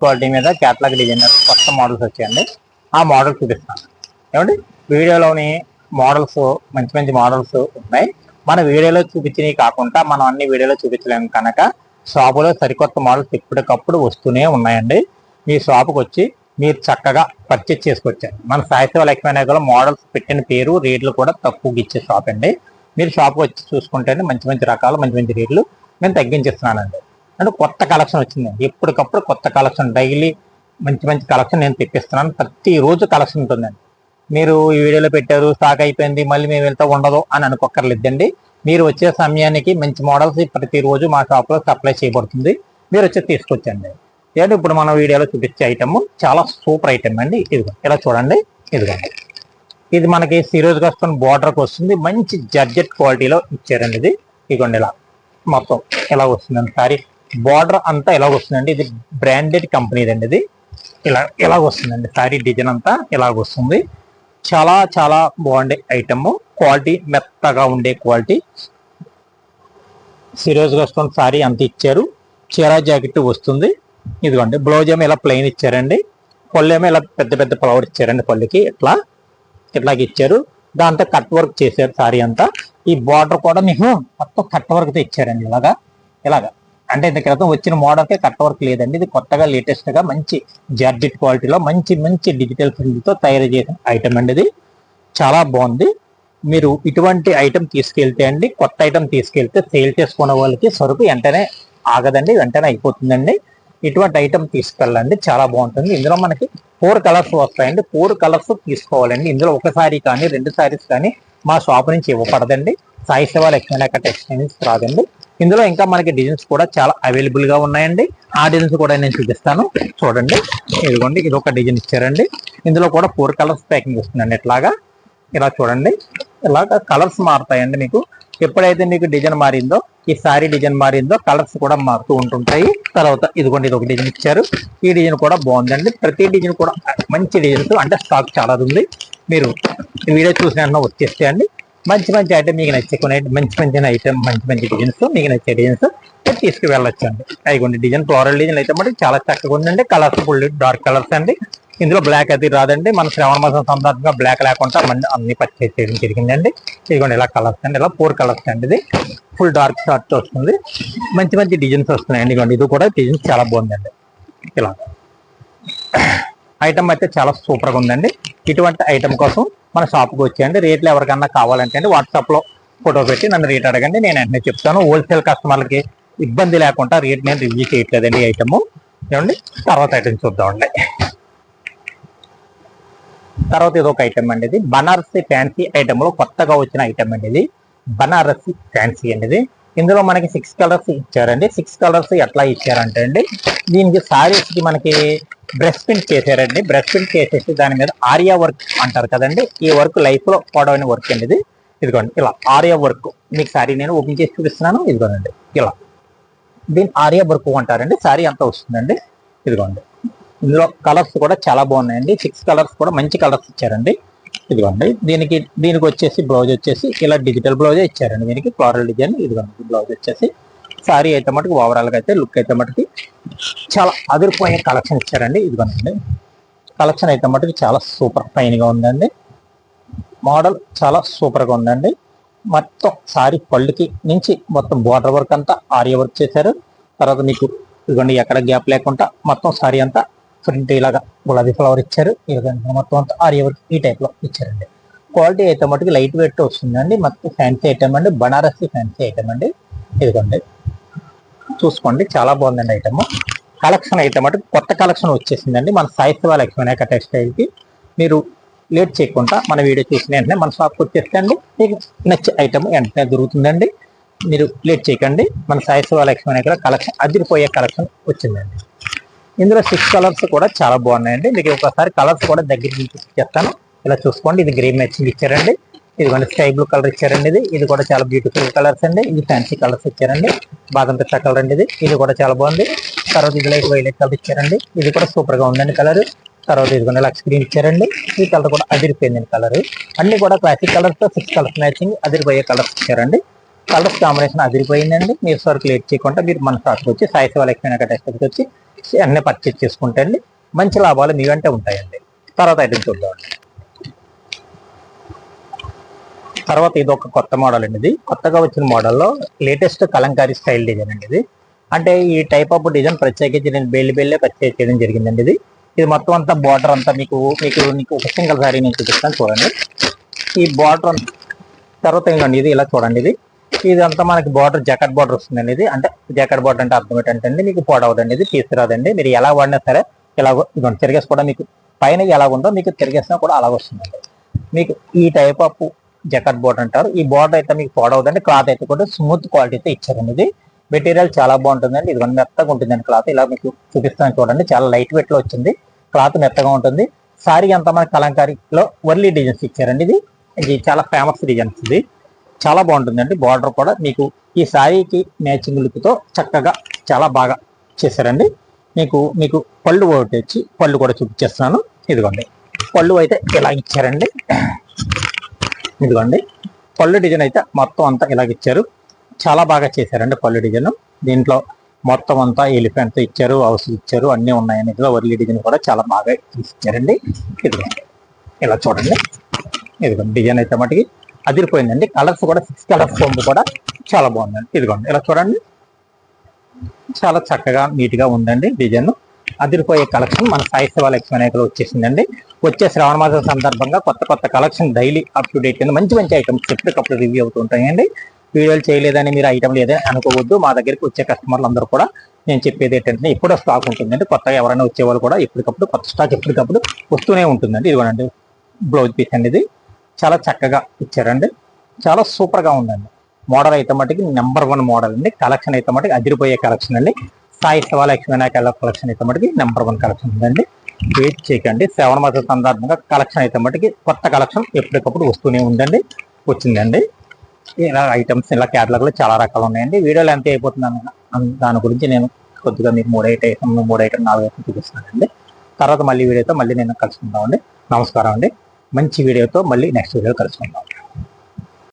Quality మీద catalogue designer కొత్త models వచ్చాయండి. ఆ మోడల్ చూపిస్తాను. ఏమండి? వీడియోలోని మోడల్స్ మంచి మంచి మోడల్స్ ఉన్నాయి. మన వీడియోలో చూపించినవి కాకుండా మనం అన్ని వీడియోలో చూపించలేము కనుక షాపులో సరికొత్త మోడల్స్ ఎప్పటికప్పుడు వస్తూనే ఉన్నాయండి. మీ షాపుకి వచ్చి మీరు చక్కగా పర్చేజ్ చేసుకొచ్చారు. మన సాహిత్య లక్ష్మీనాయకులు మోడల్స్ పెట్టిన పేరు రేట్లు కూడా తక్కువకి ఇచ్చే షాప్ అండి. మీరు షాప్కి వచ్చి చూసుకుంటేనే మంచి మంచి రకాలు మంచి మంచి రేట్లు నేను తగ్గించిస్తున్నానండి. అంటే కొత్త కలెక్షన్ వచ్చింది. ఎప్పటికప్పుడు కొత్త కలెక్షన్ డైలీ మంచి మంచి కలెక్షన్ నేను తెప్పిస్తున్నాను. ప్రతి రోజు కలెక్షన్ ఉంటుందండి మీరు ఈ వీడియోలో పెట్టారు స్టాక్ అయిపోయింది మళ్ళీ మేము వెళ్తా ఉండదు అని అనుకోక్కర్లేదండి. మీరు వచ్చే సమయానికి మంచి మోడల్స్ ప్రతిరోజు మా షాప్లో సప్లై చేయబడుతుంది. మీరు వచ్చి తీసుకొచ్చండి. ఏంటంటే ఇప్పుడు మనం వీడియోలో చూపించే ఐటమ్ చాలా సూపర్ ఐటమ్ అండి. ఇదిగో ఇలా చూడండి. ఇదిగోండి ఇది మనకి సిరోజ్ వస్తున్న బార్డర్కి వస్తుంది. మంచి జడ్జెట్ క్వాలిటీలో ఇచ్చారండి ఇది. ఇదిగోండి ఇలా. మొత్తం ఇలా వస్తుందండి. సారీ బార్డర్ అంతా ఇలా వస్తుందండి? ఇది బ్రాండెడ్ కంపెనీది అండి ఇది. ఇలా ఇలాగ వస్తుందండి? శారీ డిజైన్ అంతా ఇలాగ వస్తుంది? చాలా చాలా బాగుండే ఐటమ్. క్వాలిటీ మెత్తగా ఉండే క్వాలిటీ. సీరియస్గా వస్తున్న సారీ అంత ఇచ్చారు. చీరా జాకెట్ వస్తుంది. ఇదిగోండి బ్లౌజ్ ఏమో ఇలా ప్లెయిన్ ఇచ్చారండి. పళ్ళు ఏమో ఇలా పెద్ద పెద్ద ఫ్లవర్ ఇచ్చారండి పళ్ళుకి. ఇట్లా ఇట్లాగ ఇచ్చారు. దాంతో కట్ వర్క్ చేశారు శారీ అంతా. ఈ బార్డర్ కూడా మీకు మొత్తం కట్ వర్క్తో ఇచ్చారండి ఇలాగా. ఇలాగా. అంటే ఇంత క్రితం వచ్చిన మోడల్ కే కట్ వర్క్ లేదండి. ఇది కొత్తగా లేటెస్ట్గా మంచి జార్జెట్ క్వాలిటీలో మంచి మంచి డిజిటల్ ప్రింట్తో తయారు చేసిన ఐటమ్ అండి ఇది. చాలా బాగుంది. మీరు ఇటువంటి ఐటమ్ తీసుకెళ్తే అండి కొత్త ఐటమ్ తీసుకెళ్తే సేల్ చేసుకునే వాళ్ళకి సరుకు వెంటనే ఆగదండి వెంటనే అయిపోతుందండి. ఇటువంటి ఐటమ్ తీసుకెళ్ళండి చాలా బాగుంటుంది. ఇందులో మనకి ఫోర్ కలర్స్ వస్తాయండి. ఫోర్ కలర్స్ తీసుకోవాలండి. ఇందులో ఒకసారి కానీ రెండు సారీస్ కానీ మా షాప్ నుంచి ఇవ్వబడదండి సాయి శివ లక్ష్మీనాక టెక్స్టైల్స్ రాదండి. ఇందులో ఇంకా మనకి డిజైన్స్ కూడా చాలా అవైలబుల్గా ఉన్నాయండి. ఆ డిజైన్స్ కూడా నేను చూపిస్తాను. చూడండి. ఇదిగోండి ఇది ఒక డిజైన్ ఇచ్చారండి. ఇందులో కూడా ఫోర్ కలర్స్ ప్యాకింగ్ వస్తుందండి ఇట్లాగా. ఇలా చూడండి. ఇలాగా కలర్స్ మారుతాయండి మీకు. ఎప్పుడైతే మీకు డిజైన్ మారిందో ఈ సారీ డిజైన్ మారిందో కలర్స్ కూడా మారుతూ ఉంటుంటాయి. తర్వాత ఇదిగోండి ఇది ఒక డిజైన్ ఇచ్చారు. ఈ డిజైన్ కూడా బాగుందండి. ప్రతి డిజైన్ కూడా మంచి డిజైన్స్ అంటే స్టాక్ చాలా ఉంది. మీరు వీడియో చూసిన వచ్చేస్తే అండి మంచి మంచి ఐటమ్ మీకు నచ్చే కొన్ని మంచి మంచి ఐటమ్ మంచి మంచి డిజైన్స్ మీకు నచ్చే డిజైన్స్ తీసుకు వెళ్ళొచ్చు అండి అయిగోండి డిజైన్ ఫ్లోరల్ డిజైన్ అయితే మటుకు చాలా చక్కగా ఉందండి. కలర్స్ ఫుల్ డార్క్ కలర్స్ అండి. ఇందులో బ్లాక్ అది రాదండి. మన శ్రవణ మాసం సందర్భంగా బ్లాక్ లేకుండా మన అన్ని పర్చేస్ చేయడం జరిగిందండి. ఇదిగోండి ఇలా కలర్స్ అండి. ఇలా ఫోర్ కలర్స్ అండి ఇది. ఫుల్ డార్క్ షార్ట్ వస్తుంది. మంచి మంచి డిజైన్స్ వస్తున్నాయండి ఇదిగోండి ఇది కూడా డిజైన్స్ చాలా బాగుందండి. ఇలా. ఐటమ్ అయితే చాలా సూపర్గా ఉందండి. ఇటువంటి ఐటమ్ కోసం మన షాప్కి వచ్చేయండి. రేట్లు ఎవరికన్నా కావాలంటే అండి వాట్సాప్లో ఫోటో పెట్టి నన్ను రేట్ అడగండి. నేను వెంటనే చెప్తాను. హోల్సేల్ కస్టమర్లకి ఇబ్బంది లేకుండా రేట్ నేను రివ్యూ చేయట్లేదండి ఐటమ్. ఏమండి? తర్వాత ఐటమ్ చూద్దామండి. తర్వాత ఇది ఒక ఐటమ్ అండి ఇది. బనారసి ఫ్యాన్సీ ఐటమ్లో కొత్తగా వచ్చిన ఐటమ్ అండి ఇది. బనారసి ఫ్యాన్సీ అండి ఇది. ఇందులో మనకి సిక్స్ కలర్స్ ఇచ్చారండి. సిక్స్ కలర్స్ ఎట్లా ఇచ్చారంటే అండి దీనికి సారీస్కి మనకి బ్రెస్ట్ ప్రింట్ చేశారండి బ్రెస్ట్ ప్రింట్ చేసేసి దాని మీద ఆర్యా వర్క్ అంటారు కదండి. ఈ వర్క్ లైఫ్లో పొడవైన వర్క్ అండి ఇది. ఇదిగోండి ఇలా ఆర్యా వర్క్. మీకు సారీ నేను ఓపెన్ చేసి చూపిస్తున్నాను. ఇదిగోనండి ఇలా. దీని ఆర్యా వర్క్ అంటారండి. సారీ అంతా వస్తుందండి. ఇదిగోండి ఇందులో కలర్స్ కూడా చాలా బాగున్నాయండి. సిక్స్ కలర్స్ కూడా మంచి కలర్స్ ఇచ్చారండి. ఇదిగోండి దీనికి దీనికి వచ్చేసి బ్లౌజ్ వచ్చేసి ఇలా డిజిటల్ బ్లౌజే ఇచ్చారండి. దీనికి ఫ్లోరల్ డిజైన్. ఇదిగోండి బ్లౌజ్ వచ్చేసి సారీ అయితే మటుకు ఓవరాల్గా అయితే లుక్ అయితే మటుకి చాలా అదిరిపోయే కలెక్షన్ ఇచ్చారండి. ఇదిగోనండి. కలెక్షన్ అయితే మటుకు చాలా సూపర్ ఫైన్గా ఉందండి. మోడల్ చాలా సూపర్గా ఉందండి. మొత్తం సారీ పళ్ళుకి నుంచి మొత్తం బోర్డర్ వర్క్ అంతా ఆర్య వర్క్ చేశారు. తర్వాత మీకు ఇదిగోండి ఎక్కడ గ్యాప్ లేకుండా మొత్తం సారీ అంతా ప్రింట్ ఇలాగా గులాబీ ఫ్లవర్ ఇచ్చారు. ఇదిగోండి మొత్తం అంతా ఆర్య వర్క్ ఈ టైప్లో ఇచ్చారండి. క్వాలిటీ అయితే మటుకు లైట్ వెయిట్ వస్తుందండి. మొత్తం ఫ్యాన్సీ ఐటమ్ అండి. బనారసి ఫ్యాన్సీ ఐటమ్ అండి. ఇదిగోండి. చూసుకోండి చాలా బాగుందండి ఐటమ్ కలెక్షన్ అయితే మటుకు కొత్త కలెక్షన్ వచ్చేసిందండి. మన సాయిత్వ లక్ష్మీ టెక్స్టైల్కి మీరు లేట్ చేయకుండా మన వీడియో చూసిన వెంటనే మన షాప్కి వచ్చేస్తండి మీకు నచ్చే ఐటమ్ వెంటనే దొరుకుతుందండి. మీరు లేట్ చేయకండి. మన సాయిత్వ లక్ష్మీ దగ్గర కలెక్షన్ అదిరిపోయే కలెక్షన్ వచ్చిందండి. ఇందులో సిక్స్ కలర్స్ కూడా చాలా బాగున్నాయండి. మీకు ఒకసారి కలర్స్ కూడా దగ్గర నుంచి చెప్తాను ఇలా చూసుకోండి. ఇది గ్రీన్ మ్యాచింగ్ ఇచ్చారండి. ఇదిగోండి స్కై బ్లూ కలర్ ఇచ్చారండి ఇది. ఇది కూడా చాలా బ్యూటిఫుల్ కలర్స్ అండి. ఇది ఫ్యాన్సీ కలర్స్ ఇచ్చారండి. బాదం పిస్తా కలర్ అండి ఇది. ఇది కూడా చాలా బాగుంది. తర్వాత ఇది లైట్ వైలెట్ కలర్ ఇచ్చారండి. ఇది కూడా సూపర్గా ఉందండి కలర్ తర్వాత ఇదిగోండి లక్స్ గ్రీన్ ఇచ్చారండి. ఈ కలర్ కూడా అదిరిపోయిందండి కలర్ అన్ని కూడా క్లాసిక్ కలర్స్తో సిక్స్ కలర్స్ మ్యాచింగ్ అదిరిపోయే కలర్స్ ఇచ్చారండి. కలర్స్ కాంబినేషన్ అదిరిపోయిందండి. మీరు సరుకు లేట్ చేయకుండా మీరు మన షాప్కి వచ్చి సాయి శివ లక్ష్మీ టెస్ట్కి వచ్చి అన్నీ పర్చేజ్ చేసుకుంటే అండి మంచి లాభాలు మీ వెంటే ఉంటాయండి. తర్వాత ఐటమ్ చూద్దామండి తర్వాత ఇది ఒక కొత్త మోడల్ అండి ఇది. కొత్తగా వచ్చిన మోడల్లో లేటెస్ట్ కలంకారీ స్టైల్ డిజైన్ అండి ఇది. అంటే ఈ టైప్ ఆఫ్ డిజైన్ ప్రత్యేకించి నేను బెల్లి బెల్లే పర్చేజ్ చేయడం జరిగిందండి ఇది. ఇది మొత్తం అంతా బార్డర్ అంతా మీకు మీకు మీకు ఒక సింగిల్ సారీ నేను చూపిస్తాను చూడండి. ఈ బార్డర్ తర్వాత ఏంటండి ఇది ఇలా చూడండి ఇది. ఇది అంతా మనకి బార్డర్ జాకెట్ బార్డర్ వస్తుందండి ఇది. అంటే జాకెట్ బార్డర్ అంటే అర్థం ఏంటంటే మీకు పోడవదండి ఇది తీసుకురాదండి. మీరు ఎలా వాడినా సరే ఇలా ఇదిగోండి తిరిగేసి కూడా మీకు పైన ఎలా ఉందో మీకు తిరిగేసినా కూడా అలాగ వస్తుందండి. మీకు ఈ టైప్ ఆఫ్ జాకెట్ బోర్డర్ అంటారు. ఈ బోర్డర్ అయితే మీకు పోడవదండి క్లాత్ అయితే కూడా స్మూత్ క్వాలిటీ అయితే ఇచ్చారండి ఇది. మెటీరియల్ చాలా బాగుంటుందండి. ఇది మెత్తగా ఉంటుందండి క్లాత్. ఇలా మీకు చూపిస్తాను చూడండి. చాలా లైట్ వెయిట్లో వచ్చింది. క్లాత్ మెత్తగా ఉంటుంది. సారీ అంతా మన కలంకారీలో వర్లీ డిజైన్స్ ఇచ్చారండి ఇది. ఇది చాలా ఫేమస్ డిజైన్స్ ఇది. చాలా బాగుంటుందండి. బార్డర్ కూడా మీకు ఈ శారీకి మ్యాచింగ్ లుక్తో చక్కగా చాలా బాగా చేశారండి. మీకు మీకు పళ్ళు ఒకటి వచ్చి పళ్ళు కూడా చూపించేస్తున్నాను ఇదిగోండి. పళ్ళు అయితే ఇలా ఇచ్చారండి. ఇదిగోండి. పళ్ళు డిజైన్ అయితే మొత్తం అంతా ఇలాగ ఇచ్చారు. చాలా బాగా చేశారండి పళ్ళు డిజైన్. దీంట్లో మొత్తం అంతా ఎలిఫెంట్ ఇచ్చారు హౌస్ ఇచ్చారు అన్నీ ఉన్నాయని ఇదిలో వర్లీ డిజైన్ కూడా చాలా బాగా ఇచ్చారండి. ఇదిగోండి ఇలా చూడండి. ఇదిగోండి డిజైన్ అయితే మటుకి అదిరిపోయిందండి. కలర్స్ కూడా సిక్స్ కలర్స్ కొంపు కూడా చాలా బాగుందండి. ఇదిగోండి ఇలా చూడండి. చాలా చక్కగా నీట్గా ఉందండి డిజైన్. అదిరిపోయే కలెక్షన్ మన సాయి లక్ష్మీ నాయకులు వచ్చేసిందండి. వచ్చే శ్రావణ మాసం సందర్భంగా కొత్త కొత్త collection daily up to date కింద మంచి మంచి ఐటమ్స్ ఎప్పటికప్పుడు రివ్యూ అవుతూ ఉంటాయండి. వీడియోలు చేయలేదని మీరు ఐటమ్ లేదని అనుకోవద్దు. మా దగ్గరికి వచ్చే కస్టమర్లు అందరూ కూడా నేను చెప్పేది ఏంటంటే ఎప్పుడో స్టాక్ ఉంటుందండి కొత్తగా ఎవరైనా వచ్చేవాళ్ళు కూడా ఎప్పటికప్పుడు కొత్త స్టాక్ ఎప్పటికప్పుడు వస్తూనే ఉంటుందండి. ఇదిగోనండి బ్లౌజ్ పీస్ అండి ఇది చాలా చక్కగా ఇచ్చారండి. చాలా సూపర్గా ఉందండి. మోడల్ అయితే మటుకి నెంబర్ వన్ మోడల్ అండి. కలెక్షన్ అయితే మటుకు అదిరిపోయే కలెక్షన్ అండి. సాయి శివాలక్ష్మి నాయక కలెక్షన్ అయితే మటుకి నెంబర్ వన్ కలెక్షన్ ఉందండి. వెయిట్ చేయకండి. శ్రవణ మాస సందర్భంగా కలెక్షన్ అయితే మటుకి కొత్త కలెక్షన్ ఎప్పటికప్పుడు వస్తూనే ఉందండి వచ్చిందండి. ఇలా ఐటమ్స్ ఇలా క్యాటలాగ్లో చాలా రకాలు ఉన్నాయండి. వీడియోలు ఎంత అయిపోతుంది దాని గురించి నేను కొద్దిగా మీకు మూడు ఐటమ్ మూడు ఐటమ్ నాలుగు ఐటమ్ చూపిస్తానండి. తర్వాత మళ్ళీ వీడియోతో మళ్ళీ నేను కలుసుకుందామండి. నమస్కారం అండి. మంచి వీడియోతో మళ్ళీ నెక్స్ట్ వీడియో కలుసుకుందాం.